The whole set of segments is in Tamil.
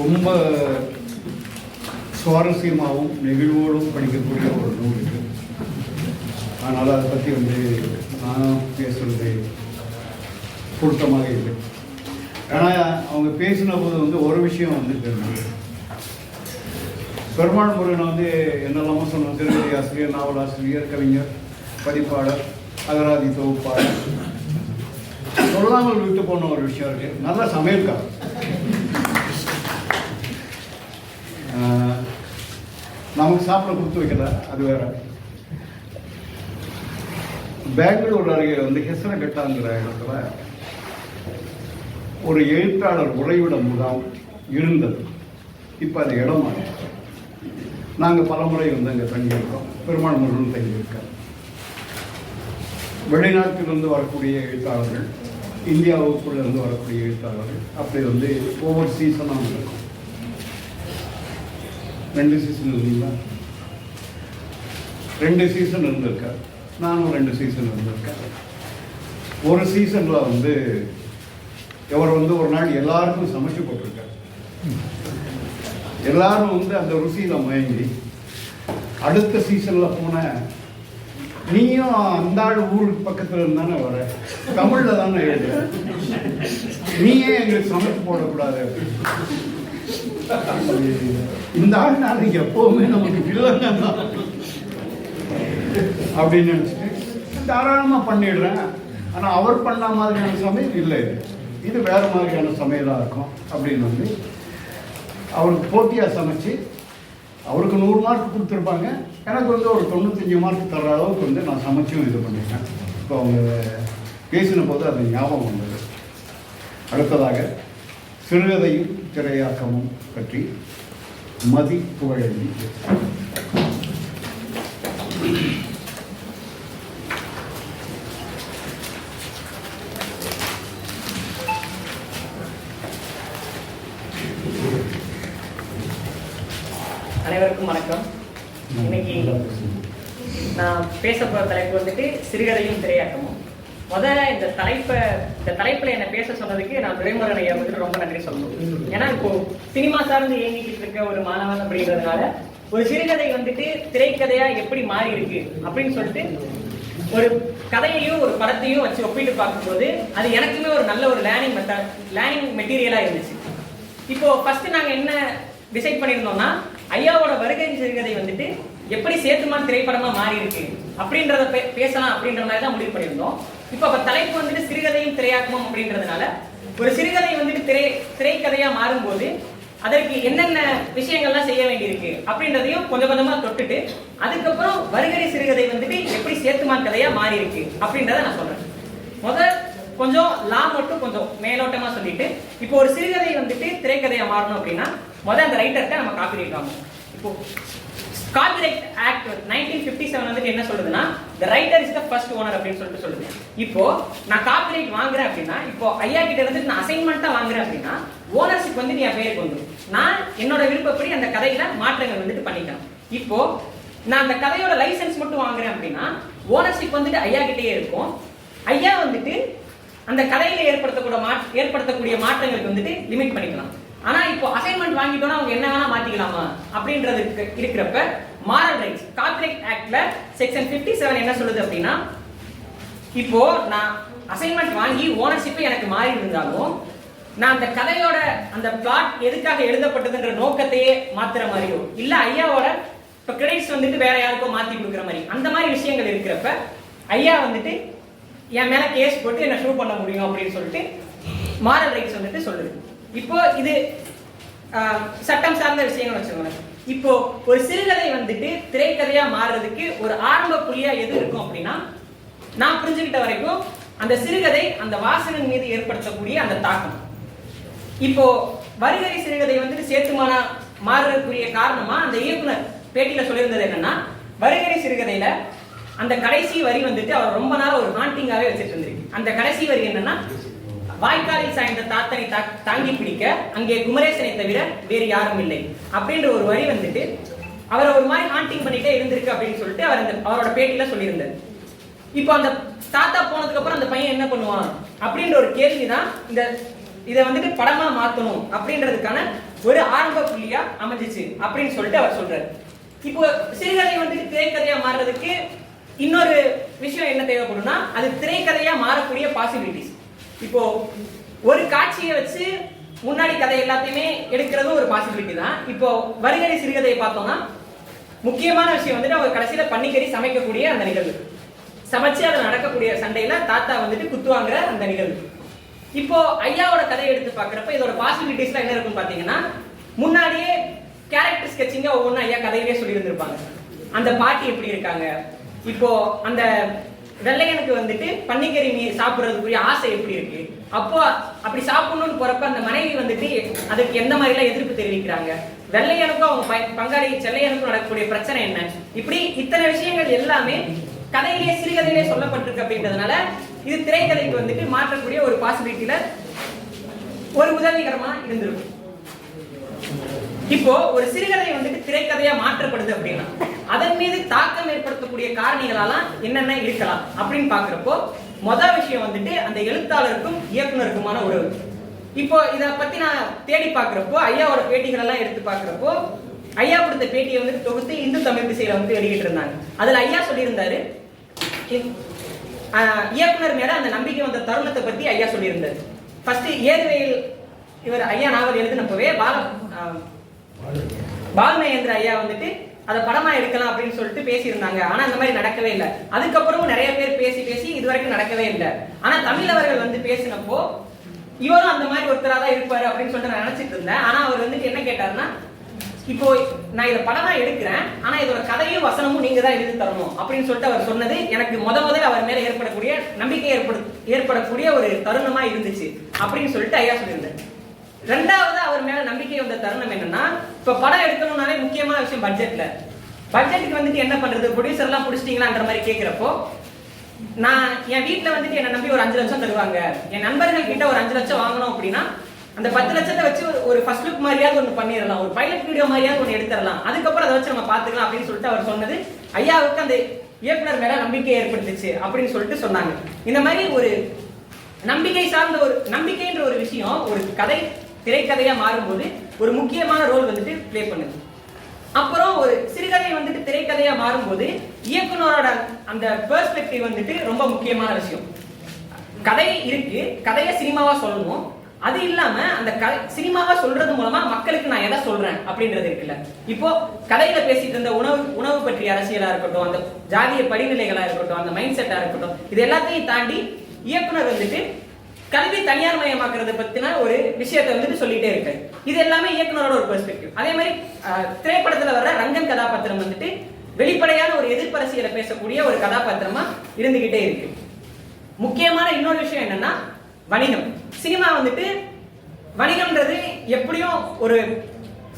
ரொம்ப சுவாரஸ்யமாகவும் நெகிழ்வோடும் படிக்கக்கூடிய ஒரு நூல் இது. அதனால் அதை பற்றி வந்து நான் பேசுறது பொருத்தமாக இல்லை. ஆனால் அவங்க பேசின போது வந்து ஒரு விஷயம் வந்து தெரிஞ்சு பெருமாள் முருகன் வந்து என்னெல்லாமோ சொன்னோம் திருமதி ஆசிரியர் நாவலாசிரியர் கவிஞர் பதிப்பாளர் அகராதி தொகுப்பாளர். சொல்லாமல் விட்டு போன ஒரு விஷயம் இருக்கு. நல்ல சமையல்காரர். நமக்கு சாப்பிட கொடுத்து வைக்கல அது வேற. பெங்களூர் அருகே வந்து ஹெசரகட்டாங்கிற இடத்துல ஒரு எழுத்தாளர் உறைவிட முகாம் இருந்தது. இப்போ அது இடம் நாங்கள் பலமுறை வந்து அங்கே தங்கியிருக்கோம். பெருமாள் முருகன் தங்கியிருக்கோம் வெளிநாட்டிலிருந்து வரக்கூடிய எழுத்தாளர்கள் இந்தியாவுக்குள்ளேருந்து வரக்கூடிய எழுத்தாளர்கள் அப்படி வந்து ஒவ்வொரு சீசனாக இருக்கும் ரெண்டு சீசன் இருந்தீங்களா ரெண்டு சீசன் இருந்திருக்கார் நானும் ரெண்டு சீசன் இருந்திருக்கேன். ஒரு சீசனில் வந்து இவர் வந்து ஒரு நாள் எல்லாருக்கும் சமைச்சு போட்டிருக்கார். எல்லாரும் வந்து அந்த ருசியில் மயங்கி அடுத்த சீசனில் போன நீயும் அந்த ஆள் ஊருக்கு பக்கத்தில் இருந்தானே வர தமிழில் தானே எழுது நீயே எங்களுக்கு சமைச்சு போடக்கூடாது? இந்த ஆள் நாளைக்கு எப்பவுமே நமக்கு வில்லங்க தான். அப்படின்னு நினச்சிட்டு தாராளமாக பண்ணிடுறேன். ஆனால் அவர் பண்ண மாதிரியான சமையல் இல்லை. இது இது மாதிரியான சமையலாக இருக்கும் அப்படின்னு வந்து அவருக்கு போட்டியாக சமைச்சு அவருக்கு நூறு மார்க் கொடுத்துருப்பாங்க. எனக்கு வந்து ஒரு தொண்ணூத்தஞ்சு மார்க் தர்ற அளவுக்கு வந்து நான் சமைச்சும் இது பண்ணிட்டேன். இப்போ அவங்க பேசின போது அது ஞாபகம் வந்தது. அடுத்ததாக சிறுகதையும் திரையாக்கமும் பற்றி மதி புகழெழுதி அனைவருக்கும் வணக்கம். இன்னைக்கு நான் பேச போகிற தலைப்பு வந்துட்டு சிறுகதையும் திரையாக்கமும். முதல்ல இந்த தலைப்பை இந்த தலைப்பில் என்னை பேச சொன்னதுக்கு நான் துரைமுருகன் ஐயா வந்துட்டு ரொம்ப நன்றி சொல்லணும். ஏன்னா இப்போ சினிமா சார்ந்து இயங்கிக்கிட்டு இருக்க ஒரு மாணவன் அப்படிங்கிறதுனால ஒரு சிறுகதை வந்துட்டு திரைக்கதையா எப்படி மாறி இருக்கு அப்படின்னு சொல்லிட்டு ஒரு கதையையும் ஒரு படத்தையும் வச்சு ஒப்பிட்டு பார்க்கும்போது அது எனக்குமே ஒரு நல்ல ஒரு லேர்னிங் மெத்த லேர்னிங் மெட்டீரியலாக இருந்துச்சு. இப்போ ஃபர்ஸ்ட் நாங்கள் என்ன டிசைட் பண்ணியிருந்தோம்னா ஐயாவோட வருகை சிறுகதை வந்துட்டு எப்படி சேத்துமான் திரைப்படமா மாறி இருக்கு அப்படின்றத பே- பேசலாம் அப்படின்ற மாதிரி தான் முடிவு பண்ணியிருந்தோம். இப்போ அப்ப தலைப்பு வந்துட்டு சிறுகதையும் திரையாக்கமும் அப்படின்றதுனால ஒரு சிறுகதை வந்துட்டு திரை திரைக்கதையா மாறும்போது அதற்கு என்னென்ன விஷயங்கள்லாம் செய்ய வேண்டியிருக்கு அப்படின்றதையும் கொஞ்சம் கொஞ்சமா தொட்டுட்டு அதுக்கப்புறம் வருகை சிறுகதை வந்துட்டு எப்படி சேத்துமான் கதையா மாறி இருக்கு அப்படின்றத நான் சொல்றேன். முதல் கொஞ்சம் லா மட்டும் கொஞ்சம் மேலோட்டமா சொல்லிட்டு இப்போ ஒரு சிறுகதை வந்துட்டு திரைக்கதையா மாறணும் அப்படின்னா முதல் அந்த ரைட்டர்கிட்ட நம்ம காப்பிரைட் வாங்கணும் இப்போ copyright act nineteen fifty seven வந்துட்டு என்ன சொல்லுதுன்னா the writer is the first owner அப்படின்னு சொல்லிட்டு சொல்லுது. இப்போ நான் காப்பிரைட் வாங்குறேன் அப்படின்னா இப்போ ஐயா கிட்ட இருந்து நான் அசைன்மெண்ட்டா வாங்குறேன் அப்படின்னா ஓனர்ஷிப் வந்து என் பேருக்கு வந்துடும் நான் என்னோட விருப்பப்படி அந்த கதையில மாற்றங்கள் வந்துட்டு பண்ணிக்கலாம். இப்போ நான் அந்த கதையோட லைசென்ஸ் மட்டும் வாங்குறேன் அப்படின்னா ஓனர்ஷிப் வந்துட்டு ஐயா கிட்டேயே இருக்கும். ஐயா வந்துட்டு அந்த கதையில ஏற்படுத்தக்கூடிய மா ஏற்படுத்தக்கூடிய மாற்றங்களுக்கு வந்துட்டு லிமிட் பண்ணிக்கலாம். ஆனா இப்போ அசைன்மெண்ட் வாங்கிட்டோம்னா அவங்க என்ன வேணா மாத்திக்கலாமா? அப்படின்றது இருக்கிறப்ப மாரல் ரைட்ஸ் கார்ப்பரேட் ஆக்ட்ல செக்ஷன் 57 செவன் என்ன சொல்லுது அப்படின்னா இப்போ நான் அசைன்மெண்ட் வாங்கி ஓனர்ஷிப் எனக்கு மாறி இருந்தாலும் நான் அந்த கதையோட அந்த பிளாட் எதுக்காக எழுதப்பட்டதுன்ற நோக்கத்தையே மாத்துற மாதிரியோ இல்ல ஐயாவோட இப்போ கிரெடிட்ஸ் வந்துட்டு வேற யாருக்கோ மாத்தி கொடுக்குற மாதிரி அந்த மாதிரி விஷயங்கள் இருக்கிறப்ப ஐயா வந்துட்டு என் மேல கேஸ் போட்டு என்ன ஷூ பண்ண முடியும் அப்படின்னு சொல்லிட்டு மாரல் ரைட்ஸ் வந்துட்டு சொல்லுது. இப்போ இது சட்டம் சார்ந்த விஷயங்கள் வச்சுக்கோங்க இப்போ ஒரு சிறுகதை வந்துட்டு திரைக்கதையா மாறுறதுக்கு ஒரு ஆரம்ப புள்ளியா எது இருக்கும் அப்படின்னா நான் புரிஞ்சுக்கிட்ட வரைக்கும் அந்த சிறுகதை அந்த வாசகன் மீது ஏற்படுத்தக்கூடிய அந்த தாக்கம். இப்போ வருகை சிறுகதை வந்துட்டு சேத்துமானா மாறுறதுக்குரிய காரணமா அந்த இயக்குனர் பேட்டியில சொல்லியிருந்தது என்னன்னா வருகை சிறுகதையில அந்த கடைசி வரி வந்துட்டு அவர் ரொம்ப நாள் ஒரு ஹாண்டிங்காவே வச்சுட்டு இருந்திருக்கு. அந்த கடைசி வரி என்னன்னா வாய்க்காலில் சாய்ந்த தாத்தனை தா- தாங்கி பிடிக்க அங்கே குமரேசனை தவிர வேறு யாரும் இல்லை. அப்படின்ற ஒரு வரி வந்துட்டு அவரை ஒரு மாதிரி ஹாண்டிங் பண்ணிட்டே இருந்திருக்கு அப்படின்னு சொல்லிட்டு அவர் அந்த அவரோட பேட்டியில சொல்லியிருந்தார். இப்போ அந்த தாத்தா போனதுக்கு அப்புறம் அந்த பையன் என்ன பண்ணுவான்? அப்படின்ற ஒரு கேள்வி தான் இந்த இதை வந்துட்டு படமா மாத்தணும் அப்படின்றதுக்கான ஒரு ஆரம்ப புள்ளியா அமைஞ்சிச்சு அப்படின்னு சொல்லிட்டு அவர் சொல்றாரு. இப்போ சிறுகதை வந்துட்டு திரைக்கதையா மாறுறதுக்கு இன்னொரு விஷயம் என்ன தேவைப்படும்னா அது திரைக்கதையா மாறக்கூடிய பாசிபிலிட்டிஸ் இப்போ ஒரு காட்சியை வச்சு முன்னாடி கதை எல்லாத்தையுமே எடுக்கிறதும் ஒரு பாசிபிலிட்டி தான். இப்போ வருகை சிறுகதையை பார்த்தோம்னா முக்கியமான விஷயம் வந்துட்டு அவங்க கடைசியில பன்னிக்கறி சமைக்கக்கூடிய அந்த நிகழ்வு. சமைச்சு அதில் நடக்கக்கூடிய சண்டையில தாத்தா வந்துட்டு குத்துவாங்கிற அந்த நிகழ்வு. இப்போ ஐயாவோட கதையை எடுத்து பாக்குறப்ப இதோட பாசிபிலிட்டிஸ்லாம் என்ன இருக்குன்னு பாத்தீங்கன்னா முன்னாடியே கேரக்டர் ஸ்கெச்சிங்க ஒவ்வொன்றும் ஐயா கதையிலே சொல்லி இருந்திருப்பாங்க அந்த பாட்டி எப்படி இருக்காங்க? இப்போ அந்த வெள்ளையனுக்கு வந்துட்டு பன்னிக்கறி மீ சாப்பிட்றதுக்குரிய ஆசை எப்படி இருக்கு? அப்போ அப்படி சாப்பிடணும்னு போறப்ப அந்த மனைவி வந்துட்டு அதுக்கு எந்த மாதிரிலாம் எதிர்ப்பு தெரிவிக்கிறாங்க? வெள்ளையனுக்கும் அவங்க ப- பங்காளி செல்லையனுக்கும் நடக்கக்கூடிய பிரச்சனை என்ன? இப்படி இத்தனை விஷயங்கள் எல்லாமே கதையிலே சிறுகதையிலே சொல்லப்பட்டிருக்கு அப்படின்றதுனால இது திரைக்கதைக்கு வந்துட்டு மாற்றக்கூடிய ஒரு பாசிபிலிட்டியில ஒரு உதவிகரமா இருந்திருக்கும். இப்போ ஒரு சிறுகதை வந்துட்டு திரைக்கதையா மாற்றப்படுது அப்படின்னா அதன் மீது தாக்கம் ஏற்படுத்தக்கூடிய காரணிகளெல்லாம் என்னென்ன இருக்கலாம் அப்படின்னு பாக்குறப்போ மொதல் விஷயம் வந்துட்டு அந்த எழுத்தாளருக்கும் இயக்குனருக்குமான உறவு. இப்போ இத பத்தி நான் தேடி பார்க்கறப்போ ஐயாவோட பேட்டிகள் எல்லாம் எடுத்து பார்க்கறப்போ ஐயா கொடுத்த பேட்டியை வந்து தொகுத்து இந்து தமிழ் திசையில வந்து வெளியிட்டு இருந்தாங்க. அதுல ஐயா சொல்லியிருந்தாரு இயக்குனர் மேல அந்த நம்பிக்கை வந்த தருணத்தை பத்தி ஐயா சொல்லியிருந்தாரு. ஃபர்ஸ்ட் ஏதுவையில் இவர் ஐயா நாவல் எழுதினப்பவே பால. பால்மகேந்திர ஐயா வந்துட்டு அதை படமா எடுக்கலாம் அப்படின்னு சொல்லிட்டு பேசியிருந்தாங்க. ஆனா அந்த மாதிரி நடக்கவே இல்லை. அதுக்கப்புறமும் நிறைய பேர் பேசி பேசி இது வரைக்கும் நடக்கவே இல்லை. ஆனா தமிழவர்கள் வந்து பேசினப்போ இவரும் அந்த மாதிரி ஒருத்தரா தான் இருப்பாரு அப்படின்னு சொல்லிட்டு நான் நினைச்சிட்டு இருந்தேன். ஆனா அவர் வந்துட்டு என்ன கேட்டாருன்னா இப்போ நான் இதை படமா எடுக்கிறேன். ஆனா இதோட கதையும் வசனமும் நீங்க தான் எழுதி தரணும். அப்படின்னு சொல்லிட்டு அவர் சொன்னது எனக்கு முத முதல் அவர் மேல ஏற்படக்கூடிய நம்பிக்கை ஏற்படு ஏற்படக்கூடிய ஒரு தருணமா இருந்துச்சு. அப்படின்னு சொல்லிட்டு ஐயா சொல்லியிருந்தேன் ரெண்டாவது அவர் மேல நம்பிக்கை வந்த தருணம் என்னன்னா இப்ப படம் எடுக்கணும்னாலே முக்கியமான விஷயம் பட்ஜெட்ல பட்ஜெட்டுக்கு வந்துட்டு என்ன பண்றது? ப்ரொடியூசர் எல்லாம் புடிச்சிட்டீங்களான்ற மாதிரி கேக்குறப்போ நான் என் வீட்டுல வந்துட்டு என்ன நம்பி ஒரு அஞ்சு லட்சம் தருவாங்க. என் நண்பர்கள் கிட்ட ஒரு அஞ்சு லட்சம் வாங்கணும் அப்படின்னா அந்த பத்து லட்சத்தை வச்சு ஒரு- ஃபர்ஸ்ட் லுக் மாதிரியாவது ஒன்று பண்ணிடலாம். ஒரு பைலட் வீடியோ மாதிரியாவது ஒன்று எடுத்துடலாம். அதுக்கப்புறம் அதை வச்சு நம்ம பார்த்துக்கலாம் அப்படின்னு சொல்லிட்டு அவர் சொன்னது ஐயாவுக்கு அந்த இயக்குனர் மேல நம்பிக்கை ஏற்படுத்துச்சு அப்படின்னு சொல்லிட்டு சொன்னாங்க. இந்த மாதிரி ஒரு நம்பிக்கை சார்ந்த ஒரு நம்பிக்கைன்ற ஒரு விஷயம் ஒரு கதை திரைக்கதையாக மாறும்போது ஒரு முக்கியமான ரோல் வந்துட்டு ப்ளே பண்ணுது. அப்புறம் ஒரு சிறுகதை வந்துட்டு திரைக்கதையாக மாறும்போது இயக்குனரோட அந்த பெர்ஸ்பெக்டிவ் வந்துட்டு ரொம்ப முக்கியமான விஷயம். கதை இருக்கு கதையை சினிமாவா சொல்லணும். அது இல்லாம அந்த கதை சினிமாவா சொல்றது மூலமா மக்களுக்கு நான் எதை சொல்றேன் அப்படின்றது இருக்குல்ல. இப்போ கதையில பேசிட்டு இருந்த உணவு உணவு பற்றிய அரசியலா இருக்கட்டும் அந்த ஜாதிய படிநிலைகளா இருக்கட்டும் அந்த மைண்ட் செட்டா இருக்கட்டும் இது எல்லாத்தையும் தாண்டி இயக்குனர் வந்துட்டு கல்வி தனியார் மயமாக்குறத பத்தின ஒரு விஷயத்தை வந்துட்டு சொல்லிட்டே இருக்கு இது எல்லாமே இயக்குனரோட ஒரு பெர்ஸ்பெக்டிவ் அதே மாதிரி திரைப்படத்துல வர்ற ரங்கன் கதாபாத்திரம் வந்துட்டு வெளிப்படையான ஒரு எதிர்ப்பரசியலை பேசக்கூடிய ஒரு கதாபாத்திரமா இருந்துகிட்டே இருக்கு. முக்கியமான இன்னொரு விஷயம் என்னன்னா வணிகம். சினிமா வந்துட்டு வணிகம்ன்றது எப்படியும் ஒரு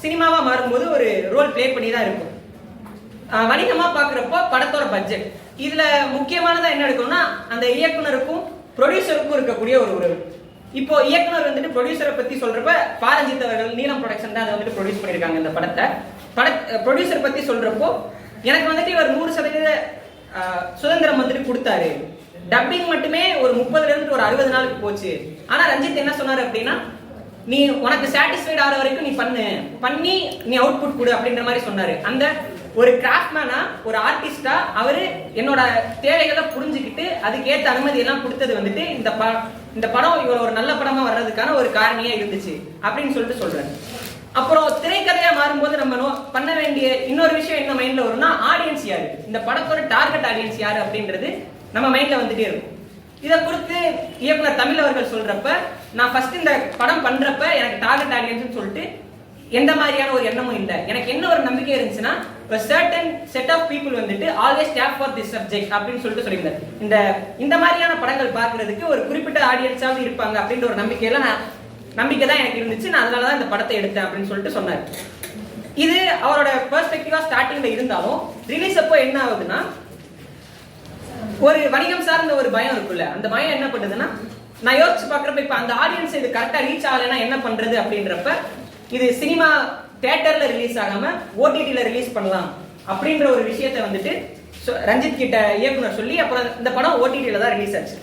சினிமாவா மாறும்போது ஒரு ரோல் ப்ளே பண்ணி தான் இருக்கும் வணிகமா பாக்குறப்போ படத்தோட பட்ஜெட் இதுல முக்கியமானதா என்ன எடுக்கணும்னா அந்த இயக்குனருக்கும் ப்ரொடியூசருக்கும் இருக்கக்கூடிய ஒரு உறவு. இப்போ இயக்குனர் வந்துட்டு ப்ரொடியூசரை பத்தி சொல்றப்ப பாரஞ்சித் அவர்கள் நீலம் ப்ரொடக்ஷன் தான் அதை வந்துட்டு ப்ரொடியூஸ் பண்ணிருக்காங்க இந்த படத்தை. பட ப்ரொடியூசர் பத்தி சொல்றப்போ எனக்கு வந்துட்டு இவர் நூறு சதவீத சுதந்திரம் வந்துட்டு கொடுத்தாரு. டப்பிங் மட்டுமே ஒரு முப்பதுல இருந்து ஒரு அறுபது நாளுக்கு போச்சு. ஆனா ரஞ்சித் என்ன சொன்னாரு அப்படின்னா நீ உனக்கு சாட்டிஸ்ஃபைட் ஆகிற வரைக்கும் நீ பண்ணு. பண்ணி நீ அவுட்புட் கொடு அப்படின்ற மாதிரி சொன்னாரு. அந்த ஒரு கிராஃப்ட்மேனா ஒரு ஆர்டிஸ்டா அவரு என்னோட தேவைகளை புரிஞ்சுக்கிட்டு அதுக்கேற்ற அனுமதி எல்லாம் கொடுத்தது வந்துட்டு இந்த ப இந்த படம் இவர் ஒரு நல்ல படமா வர்றதுக்கான ஒரு காரணியா இருந்துச்சு அப்படின்னு சொல்லிட்டு சொல்றேன். அப்புறம் திரைக்கதையா மாறும்போது நம்ம நோ- பண்ண வேண்டிய இன்னொரு விஷயம் என்ன மைண்ட்ல வரும்னா ஆடியன்ஸ் யாரு? இந்த படத்தோட டார்கெட் ஆடியன்ஸ் யாரு அப்படின்றது நம்ம மைண்ட்ல வந்துட்டே இருக்கும். இதை குறித்து இயக்குனர் தமிழ் அவர்கள் சொல்றப்ப நான் ஃபர்ஸ்ட் இந்த படம் பண்றப்ப எனக்கு டார்கெட் ஆடியன்ஸ்னு சொல்லிட்டு எந்த மாதிரியான ஒரு எண்ணமும் இல்லை. எனக்கு என்ன ஒரு நம்பிக்கை இருந்துச்சுன்னா இப்போ சர்டன் செட் ஆஃப் பீப்புள் வந்துட்டு always tap for this subject அப்படின்னு சொல்லிட்டு சொல்லியிருந்தார். இந்த இந்த மாதிரியான படங்கள் பார்க்கறதுக்கு ஒரு குறிப்பிட்ட ஆடியன்ஸாவது இருப்பாங்க அப்படின்ற ஒரு நம்பிக்கையில நான் நம்பிக்கை தான் எனக்கு இருந்துச்சு. நான் அதனால தான் இந்த படத்தை எடுத்தேன் அப்படின்னு சொல்லிட்டு சொன்னார். இது அவரோட பெர்ஸ்பெக்டிவா ஸ்டார்டிங்ல இருந்தாலும் ரிலீஸ் அப்போ என்ன ஆகுதுன்னா ஒரு வணிகம் சார்ந்த ஒரு பயம் இருக்குல்ல. அந்த பயம் என்ன பண்ணுதுன்னா நான் யோசிச்சு பாக்குறப்ப இப்ப அந்த ஆடியன்ஸ் இது கரெக்டா ரீச் ஆகலைன்னா என்ன பண்றது அப்படின்றப்ப இது சினிமா தேட்டர்ல ரிலீஸ் ஆகாம ஓடிடியில ரிலீஸ் பண்ணலாம் அப்படின்ற ஒரு விஷயத்தை வந்துட்டு ரஞ்சித் கிட்ட இயக்குனர் சொல்லி அப்புறம் இந்த படம் ஓடிடியில தான் ரிலீஸ் ஆச்சு.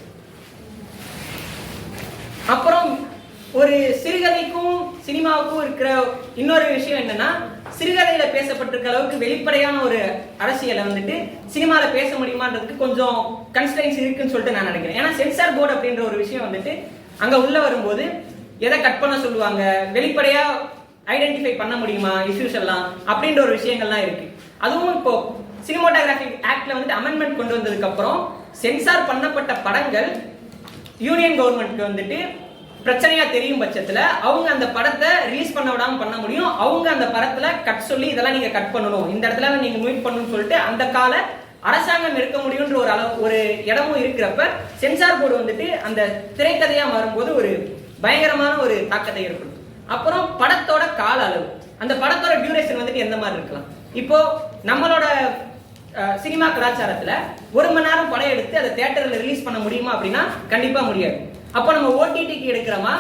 அப்புறம் ஒரு சிறுகதைக்கும் சினிமாவுக்கும் இருக்கிற இன்னொரு விஷயம் என்னன்னா சிறுகதையில பேசப்பட்டிருக்க அளவுக்கு வெளிப்படையான ஒரு அரசியலை வந்துட்டு சினிமால பேச முடியுமான்றதுக்கு கொஞ்சம் கன்ஸ்டன்ஸ் இருக்குன்னு சொல்லிட்டு நான் நினைக்கிறேன். ஏன்னா சென்சார் போர்டு அப்படின்ற ஒரு விஷயம் வந்துட்டு அங்க உள்ள வரும்போது எதை கட் பண்ண சொல்லுவாங்க? வெளிப்படையா ஐடென்டிஃபை பண்ண முடியுமா இஷ்யூஸ் எல்லாம் அப்படின்ற ஒரு விஷயங்கள்லாம் இருக்கு. அதுவும் இப்போ சினிமோட்டோகிராஃபிக் ஆக்ட்ல வந்துட்டு அமெண்ட்மெண்ட் கொண்டு வந்ததுக்கு அப்புறம் சென்சார் பண்ணப்பட்ட படங்கள் யூனியன் கவர்மெண்ட்க்கு வந்துட்டு பிரச்சனையா தெரியும் பட்சத்துல அவங்க அந்த படத்தை ரிலீஸ் பண்ண விடாம பண்ண முடியும். அவங்க அந்த படத்துல கட் சொல்லி இதெல்லாம் நீங்க கட் பண்ணணும். இந்த இடத்துல நீங்க மீட் பண்ணணும்னு சொல்லிட்டு அந்த கால அரசாங்கம் இருக்க முடியும்ன்ற ஒரு அளவு ஒரு இடமும் இருக்கிறப்ப சென்சார் போர்டு வந்துட்டு அந்த திரைக்கதையா மாறும்போது ஒரு பயங்கரமான ஒரு தாக்கத்தை ஏற்படும் அப்புறம் படத்தோட கால அளவு. அந்த படத்தோட டியூரேஷன் வந்துட்டு எந்த மாதிரி இருக்கலாம்? இப்போ நம்மளோட சினிமா கலாச்சாரத்துல ஒரு மணி நேரம் படம் எடுத்து அதை தியேட்டர்ல ரிலீஸ் பண்ண முடியுமா அப்படின்னா கண்டிப்பா முடியாது. அப்போ நம்ம ஓடிடிக்கு எடுக்கிறோமா?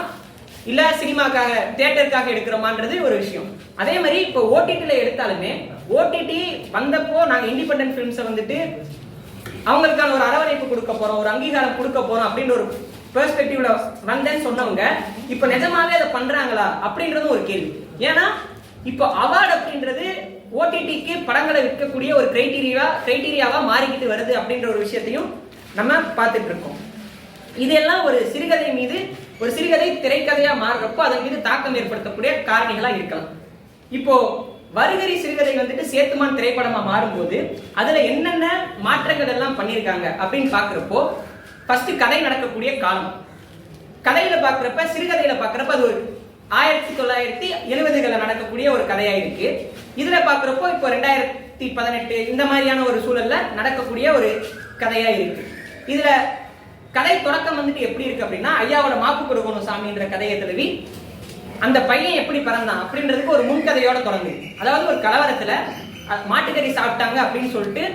இல்ல சினிமாக்காக தியேட்டருக்காக எடுக்கிறோமான்றது ஒரு விஷயம். அதே மாதிரி இப்போ ஓடிடில எடுத்தாலுமே ஓடிடி வந்தப்போ நாங்க இண்டிபெண்டன்ட் ஃபிலிம்ஸை வந்துட்டு அவங்களுக்கான ஒரு அரவணைப்பு கொடுக்க போறோம் ஒரு அங்கீகாரம் கொடுக்க போறோம் அப்படின்னு ஒரு பெர்ஸ்பெக்டிவ்ல வந்தேன்னு சொன்னவங்க இப்போ நிஜமாவே அதை பண்றாங்களா அப்படின்றதும் ஒரு கேள்வி. ஏன்னா இப்போ அவார்டு அப்படின்றது ஓடிடிக்கு படங்களை விற்கக்கூடிய ஒரு கிரைட்டீரியா கிரைட்டீரியாவா மாறிக்கிட்டு வருது அப்படின்ற ஒரு விஷயத்தையும் நம்ம பார்த்துட்டு இருக்கோம் இதெல்லாம் ஒரு சிறுகதை மீது ஒரு சிறுகதை திரைக்கதையா மாறுறப்போ அதன் மீது தாக்கம் ஏற்படுத்தக்கூடிய காரணிகளா இருக்கலாம். இப்போ வருகரி சிறுகதை வந்துட்டு சேத்துமான் திரைப்படமா மாறும்போது அதுல என்னென்ன மாற்றங்கள் எல்லாம் பண்ணியிருக்காங்க அப்படின்னு பாக்குறப்போ ஃபர்ஸ்ட் கதை நடக்கக்கூடிய காலம். கதையில பாக்குறப்ப சிறுகதையில பாக்குறப்ப அது ஒரு ஆயிரத்தி தொள்ளாயிரத்தி எழுபதுகளில் நடக்கக்கூடிய ஒரு கதையா இருக்கு. இதுல பாக்குறப்போ இப்போ ரெண்டாயிரத்தி பதினெட்டு இந்த மாதிரியான ஒரு சூழல்ல நடக்கக்கூடிய ஒரு கதையா இருக்கு. இதுல கதை தொடக்கம் வந்துட்டு எப்படி இருக்கு அப்படின்னா ஐயாவோட மாப்பு கொடுக்கணும் சாமின்ற கதையை தழுவி அந்த பையன் எப்படி பிறந்தான் அப்படின்றதுக்கு ஒரு முன்கதையோட தொடங்குது. அதாவது ஒரு கலவரத்துல மாட்டுக்கறி சாப்பிட்டாங்க அப்படின்னு சொல்லிட்டு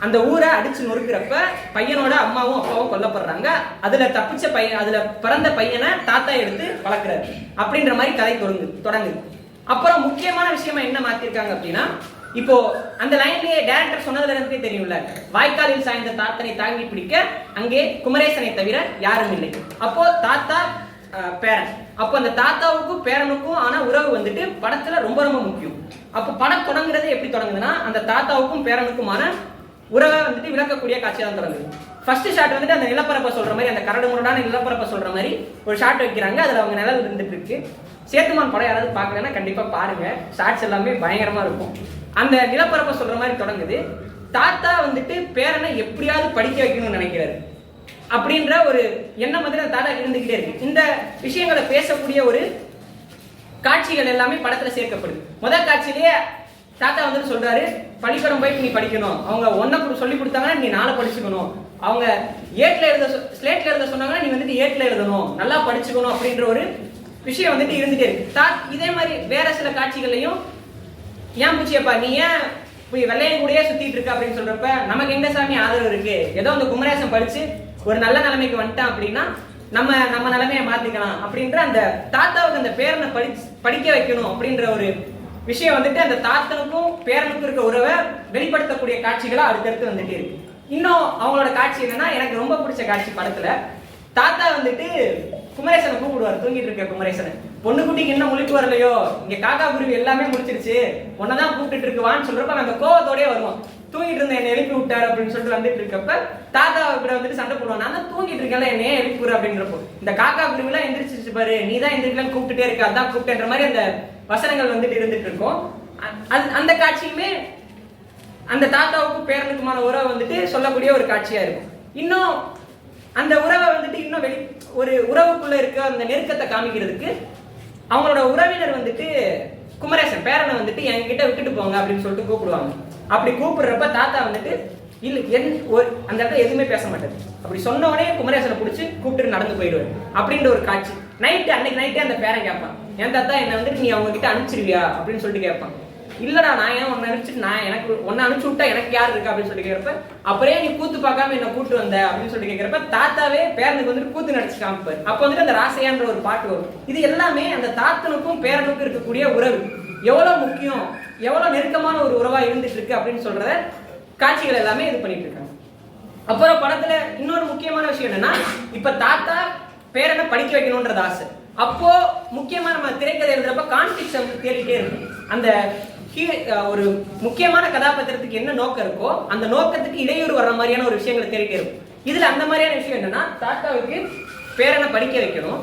அந்த ஊரை அடிச்சு நொறுக்கிறப்ப பையனோட அம்மாவும் அப்பாவும் கொல்லப்படுறாங்க. அதுல தப்பிச்ச பையன் அதுல பிறந்த பையனை தாத்தா எடுத்து வளர்க்குறாரு. அப்படின்ற மாதிரி கதை தொடங்கு தொடங்குது. அப்புறம் முக்கியமான விஷயமா என்ன மாத்திருக்காங்க அப்படின்னா இப்போ அந்த லைன்லயே டேரக்டர் சொன்னதுல இருந்தே தெரியும்ல வாய்க்காலில் சாய்ந்த தாத்தனை தாங்கி பிடிக்க அங்கே குமரேசனை தவிர யாரும் இல்லை. அப்போ தாத்தா அஹ், பேரன். அப்போ அந்த தாத்தாவுக்கும் பேரனுக்கும் ஆன உறவு வந்துட்டு படத்துல ரொம்ப ரொம்ப முக்கியம். அப்போ படம் தொடங்குறது எப்படி தொடங்குதுன்னா அந்த தாத்தாவுக்கும் பேரனுக்குமான உறவை வந்துட்டு விளக்கக்கூடிய காட்சியாக தான் தொடங்குது. ஃபர்ஸ்ட் ஷாட் வந்துட்டு அந்த நிலப்பரப்பை சொல்ற மாதிரி அந்த கரடு முரடான நிலப்பரப்பை சொல்ற மாதிரி ஒரு ஷாட் வைக்கிறாங்க. அதுல அவங்க நிழல் இருந்துட்டு இருக்கு சேத்துமான் படம் யாராவது பார்க்கலன்னா கண்டிப்பா பாருங்க. ஷாட்ஸ் எல்லாமே பயங்கரமா இருக்கும். அந்த நிலப்பரப்பை சொல்ற மாதிரி தொடங்குது. தாத்தா வந்துட்டு பேரனை எப்படியாவது படிக்க வைக்கணும்னு நினைக்கிறாரு. அப்படின்ற ஒரு எண்ணம் வந்து அந்த தாத்தா இருந்துகிட்டே இருக்கு. இந்த விஷயங்களை பேசக்கூடிய ஒரு காட்சிகள் எல்லாமே படத்துல சேர்க்கப்படுது. முதல் காட்சியிலேயே தாத்தா வந்துட்டு சொல்றாரு பள்ளிக்கூடம் போய் நீ படிக்கணும். அவங்க ஒன்றை சொல்லி கொடுத்தாங்கன்னா நீ நாளை படிச்சுக்கணும். அவங்க ஏட்ல எழுத ஸ்லேட்ல எழுத சொன்னாங்கன்னா நீ வந்துட்டு ஏட்ல எழுதணும். நல்லா படிச்சுக்கணும் அப்படின்ற ஒரு விஷயம் வந்துட்டு இருந்துட்டே இருக்கு. தா இதே மாதிரி வேற சில காட்சிகள்லையும் ஏன் பூச்சியப்பா நீ ஏன் போய் வெள்ளையன் கூடயே சுத்திட்டு இருக்க? அப்படின்னு சொல்றப்ப நமக்கு எங்க சாமி ஆதரவு இருக்கு? ஏதோ அந்த குமரேசன் படிச்சு ஒரு நல்ல நிலைமைக்கு வந்துட்டான் அப்படின்னா நம்ம நம்ம நிலைமையை மாத்திக்கலாம். அப்படின்ற அந்த தாத்தாவுக்கு அந்த பேரனை படிச்சு படிக்க வைக்கணும் அப்படின்ற ஒரு விஷயம் வந்துட்டு அந்த தாத்தனுக்கும் பேரனுக்கும் இருக்க உறவை வெளிப்படுத்தக்கூடிய காட்சிகளாக அடுத்தடுத்து வந்துட்டே இருக்கு. இன்னும் அவங்களோட காட்சி என்னன்னா எனக்கு ரொம்ப பிடிச்ச காட்சி படத்துல தாத்தா வந்துட்டு குமரேசனை கூப்பிடுவார் தூங்கிட்டு இருக்க குமரேசனை. பொண்ணு குட்டிக்கு என்ன முழிப்பு வரலையோ? இங்க காக்கா குருவி எல்லாமே முடிச்சிருச்சு உன்னதான் கூப்பிட்டு இருக்குவான்னு சொல்றப்ப அந்த கோவத்தோடயே வருவோம். தூங்கிட்டு இருந்த என்னை எழுப்பி விட்டாரு அப்படின்னு சொல்லிட்டு வந்துட்டு இருக்கப்ப தாத்தா கூட வந்துட்டு சண்டை போடுவான். நான் தான் தூங்கிட்டு இருக்கேன் என்னையே எழுப்பி விடுற அப்படின்றப்போ இந்த காக்கா குருவி எல்லாம் எந்திரிச்சிச்சு பாரு நீ தான் எந்திரிக்கலாம் கூப்பிட்டுட்டே இருக்க அதான் கூப்பிட்டுன்ற மாதிரி அந்த வசனங்கள் வந்துட்டு இருந்துட்டு இருக்கும். அந்த காட்சியுமே அந்த தாத்தாவுக்கும் பேரனுக்குமான உறவை வந்துட்டு சொல்லக்கூடிய ஒரு காட்சியா இருக்கும். இன்னும் அந்த உறவை வந்துட்டு இன்னும் வெளி ஒரு உறவுக்குள்ள இருக்க அந்த நெருக்கத்தை காமிக்கிறதுக்கு அவங்களோட உறவினர் வந்துட்டு குமரேசன் பேரனை வந்துட்டு என்கிட்ட விட்டுட்டு போங்க அப்படின்னு சொல்லிட்டு கூப்பிடுவாங்க. அப்படி கூப்பிடுறப்ப தாத்தா வந்துட்டு இல்ல என் ஒரு அந்த இடத்துல எதுவுமே பேச மாட்டாரு. அப்படி சொன்ன உடனே குமரேசனை பிடிச்சி கூப்பிட்டு நடந்து போயிடுவார். அப்படின்ற ஒரு காட்சி. நைட்டு அன்னைக்கு நைட்டே அந்த பேரன் கேட்பான். என் தாத்தா என்ன வந்துட்டு நீ அவங்க கிட்ட அனுப்பிச்சிருவியா? அப்படின்னு சொல்லிட்டு கேட்பான். இல்லடா நான் ஏன் ஒன்னு அனுப்பிச்சிட்டு நான் எனக்கு ஒன்னு அனுப்பிச்சு விட்டா எனக்கு யார் இருக்கா? அப்படின்னு சொல்லி கேட்கிறப்ப அப்புறம் நீ கூத்து பார்க்காம என்ன கூட்டு வந்த? அப்படின்னு சொல்லி கேட்கிறப்ப தாத்தாவே பேரனுக்கு வந்துட்டு கூத்து நடிச்சு காமிப்பாரு. அப்ப வந்துட்டு அந்த ராசையான்ற ஒரு பாட்டு வரும். இது எல்லாமே அந்த தாத்தனுக்கும் பேரனுக்கும் இருக்கக்கூடிய உறவு. எவ்வளோ முக்கியம் எவ்வளோ நெருக்கமான ஒரு உறவா இருந்துட்டு இருக்கு அப்படின்னு சொல்றத காட்சிகள் எல்லாமே இது பண்ணிட்டு இருக்காங்க அப்புறம் படத்துல இன்னொரு முக்கியமான விஷயம் என்னன்னா இப்ப தாத்தா பேரனை படிக்க வைக்கணும்ன்றது ஆசை. அப்போ முக்கியமா நம்ம திரைக்கதை எழுதுறப்ப கான்ஃபிளிக்ஸ் வந்து தேடிட்டே இருக்கும். அந்த ஹீ- ஒரு முக்கியமான கதாபாத்திரத்துக்கு என்ன நோக்கம் இருக்கோ அந்த நோக்கத்துக்கு இடையூறு வர்ற மாதிரியான ஒரு விஷயங்களை தேடிட்டே இருக்கும். இதுல அந்த மாதிரியான விஷயம் என்னன்னா தாத்தாவுக்கு பேரனை படிக்க வைக்கணும்.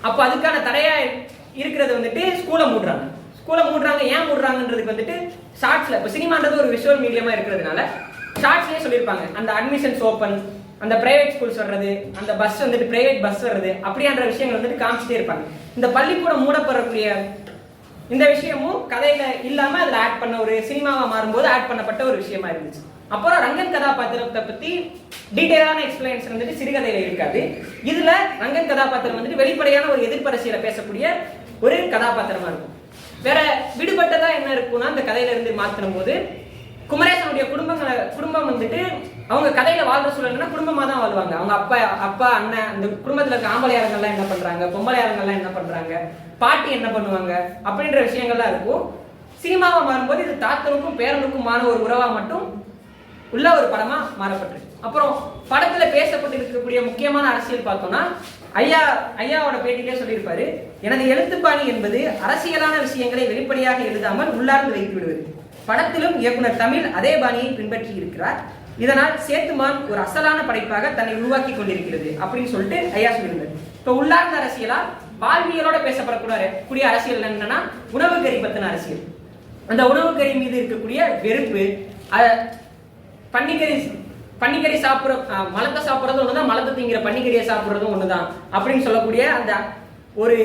அப்போ அதுக்கான தடையா இருக்கிறது வந்துட்டு ஸ்கூலை மூடுறாங்க. ஸ்கூலை மூடுறாங்க ஏன் மூடுறாங்கன்றதுக்கு வந்துட்டு ஷார்ட்ஸில் இப்போ சினிமான்றது ஒரு விஷுவல் மீடியமாக இருக்கிறதுனால ஷார்ட்ஸ்லேயே சொல்லியிருப்பாங்க. அந்த அட்மிஷன்ஸ் ஓப்பன் அந்த பிரைவேட் ஸ்கூல்ஸ் வர்றது அந்த பஸ் வந்துட்டு பிரைவேட் பஸ் வர்றது அப்படின்ற விஷயங்கள் வந்துட்டு காமிச்சிட்டே இருப்பாங்க. இந்த பள்ளிக்கூடம் மூடப்படக்கூடிய இந்த விஷயமும் கதையில இல்லாம அதுல ஆட் பண்ண ஒரு சினிமாவா மாறும்போது ஆட் பண்ணப்பட்ட ஒரு விஷயமா இருந்துச்சு. அப்புறம் ரங்கன் கதாபாத்திரத்தை பத்தி டீட்டெயிலான எக்ஸ்பிளனேஷன் வந்துட்டு சிறுகதையில இருக்காது. இதுல ரங்கன் கதாபாத்திரம் வந்துட்டு வெளிப்படையான ஒரு எதிர்ப்பரசியல பேசக்கூடிய ஒரு கதாபாத்திரமா இருக்கும். வேற விடுபட்டதா என்ன இருக்கும்னா அந்த கதையில இருந்து மாத்திரம் போது குமரேசனுடைய குடும்பங்களை குடும்பம் வந்துட்டு அவங்க கதையில வாழ்ற சூழல்னா குடும்பமா தான் வாழ்வாங்க. அவங்க அப்பா அப்பா அண்ணன் அந்த குடும்பத்துல இருக்க ஆம்பளையாரங்கள்லாம் என்ன பண்றாங்க பொம்பளையாரங்கள்லாம் என்ன பண்றாங்க பாட்டி என்ன பண்ணுவாங்க அப்படின்ற விஷயங்கள்லாம் இருக்கும். சினிமாவை மாறும்போது இது தாத்தனுக்கும் பேரனுக்குமான ஒரு உறவா மட்டும் உள்ள ஒரு படமா மாறப்பட்டிருக்கு. அப்புறம் படத்துல பேசப்பட்டு இருக்கக்கூடிய முக்கியமான அரசியல் பார்த்தோம்னா ஐயா ஐயாவோட பேட்டியிலே சொல்லியிருப்பாரு எனது எழுத்துப்பாணி என்பது அரசியலான விஷயங்களை வெளிப்படையாக எழுதாமல் உள்ளார்ந்து வைத்து விடுவது படத்திலும் இயக்குனர் தமிழ் அதே பாணியை பின்பற்றி இருக்கிறார். இதனால் சேத்துமான் ஒரு அசலான படைப்பாக தன்னை உருவாக்கி கொண்டிருக்கிறது அப்படின்னு சொல்லிட்டு ஐயா சொல்லியிருந்தார். இப்போ உள்ளார்ந்த அரசியலா? வாழ்வியலோட பேசப்படக்கூடிய கூடிய அரசியல் என்னன்னா உணவு கறி பத்தின அரசியல். அந்த உணவு கறி மீது இருக்கக்கூடிய வெறுப்பு பன்னிக்கறி பன்னிக்கறி சாப்பிட்ற மலத்தை சாப்பிட்றதும் தான் மலத்தை திங்கிற பன்னிக்கறியை சாப்பிட்றதும் ஒண்ணுதான். அப்படின்னு சொல்லக்கூடிய அந்த ஒரு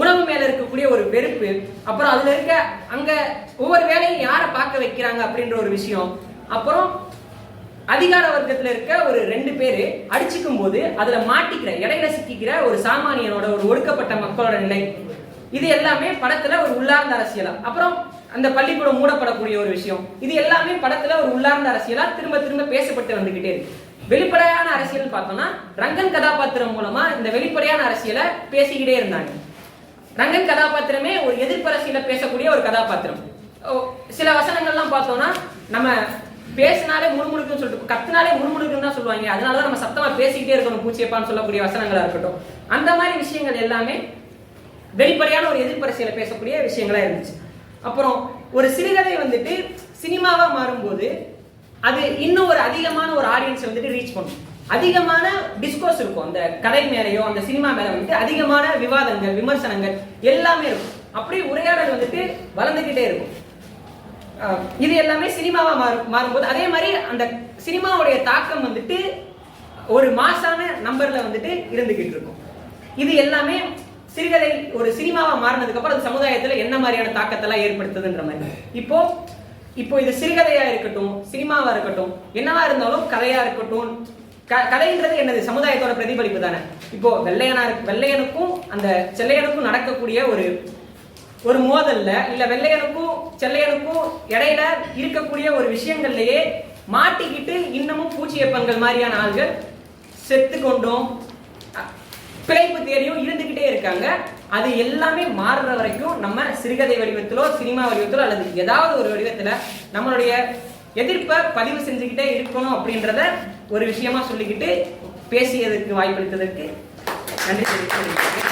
உணவு மேல இருக்கக்கூடிய ஒரு வெறுப்பு அப்புறம் அதுல இருக்க அங்க ஒவ்வொரு வேலையும் யாரை பார்க்க வைக்கிறாங்க அப்படின்ற ஒரு விஷயம். அப்புறம் அதிகார வர்க்கத்துல இருக்க ஒரு ரெண்டு பேரு அடிச்சுக்கும் போது அதுல மாட்டிக்கிற இடையில சிக்கிக்கிற ஒரு சாமானியனோட ஒரு ஒடுக்கப்பட்ட மக்களோட நிலை. இது எல்லாமே படத்துல ஒரு உள்ளார்ந்த அரசியலா. அப்புறம் அந்த பள்ளிக்கூடம் மூடப்படக்கூடிய ஒரு விஷயம். இது எல்லாமே படத்துல ஒரு உள்ளார்ந்த அரசியலா திரும்ப திரும்ப பேசப்பட்டு வந்துகிட்டே இருக்கு. வெளிப்படையான அரசியல் பார்த்தோம்னா ரங்கன் கதாபாத்திரம் மூலமா இந்த வெளிப்படையான அரசியலை பேசிக்கிட்டே இருந்தாங்க. ரங்கன் கதாபாத்திரமே ஒரு எதிர்ப்பரசியில பேசக்கூடிய ஒரு கதாபாத்திரம். ஓ, சில வசனங்கள்லாம் பார்த்தோம்னா நம்ம பேசினாலே முழுமுழுக்குன்னு சொல்லிட்டு கத்தினாலே முழுமுழுக்குன்னு தான் சொல்லுவாங்க. அதனாலதான் நம்ம சத்தமா பேசிக்கிட்டே இருக்கணும் பூச்சியப்பான்னு சொல்லக்கூடிய வசனங்களா இருக்கட்டும். அந்த மாதிரி விஷயங்கள் எல்லாமே வெளிப்படையான ஒரு எதிர்ப்பரசியல பேசக்கூடிய விஷயங்களா இருந்துச்சு. அப்புறம் ஒரு சிறுகதை வந்துட்டு சினிமாவா மாறும்போது அது இன்னும் ஒரு அதிகமான ஒரு ஆடியன்ஸ் வந்துட்டு ரீச் பண்ணும். அதிகமான டிஸ்கோர்ஸ் இருக்கும். அந்த கதை மேலேயோ அந்த சினிமா மேல வந்துட்டு அதிகமான விவாதங்கள் விமர்சனங்கள் எல்லாமே இருக்கும். அப்படியே உரையாடல் வந்துட்டு வளர்ந்துகிட்டே இருக்கும். இது எல்லாமே சினிமாவா மாறும் மாறும்போது அதே மாதிரி அந்த சினிமாவுடைய தாக்கம் வந்துட்டு ஒரு மாசான நம்பர்ல வந்துட்டு இருந்துகிட்டு இருக்கும். இது எல்லாமே சிறுகதை ஒரு சினிமாவா மாறினதுக்கு அப்புறம் அது சமுதாயத்துல என்ன மாதிரியான தாக்கத்தெல்லாம் ஏற்படுத்துதுன்ற மாதிரி. இப்போ இப்போ இது சிறுகதையா இருக்கட்டும் சினிமாவா இருக்கட்டும் என்னவா இருந்தாலும் கதையா இருக்கட்டும் க- கதைன்றது என்னது? சமுதாயத்தோட பிரதிபலிப்பு தானே. இப்போ வெள்ளையனா வெள்ளையனுக்கும் அந்த செல்லையனுக்கும் நடக்கக்கூடிய ஒரு ஒரு மோதல்ல இல்ல வெள்ளையனுக்கும் செல்லையனுக்கும் இடையில இருக்கக்கூடிய ஒரு விஷயங்கள்லயே மாட்டிக்கிட்டு இன்னமும் பூச்சியப்பங்கள் மாதிரியான ஆள்கள் செத்து கொண்டோம் பிழைப்பு தேடியும் இருந்துகிட்டே இருக்காங்க. அது எல்லாமே மாறுற வரைக்கும் நம்ம சிறுகதை வடிவத்திலோ சினிமா வடிவத்திலோ அல்லது ஏதாவது ஒரு வடிவத்துல நம்மளுடைய எதிர்ப்பை பதிவு செஞ்சுக்கிட்டே இருக்கணும் அப்படின்றத ஒரு விஷயமா சொல்லிக்கிட்டு பேசியதற்கு வாய்ப்பளித்ததற்கு நன்றி தெரிவித்துக்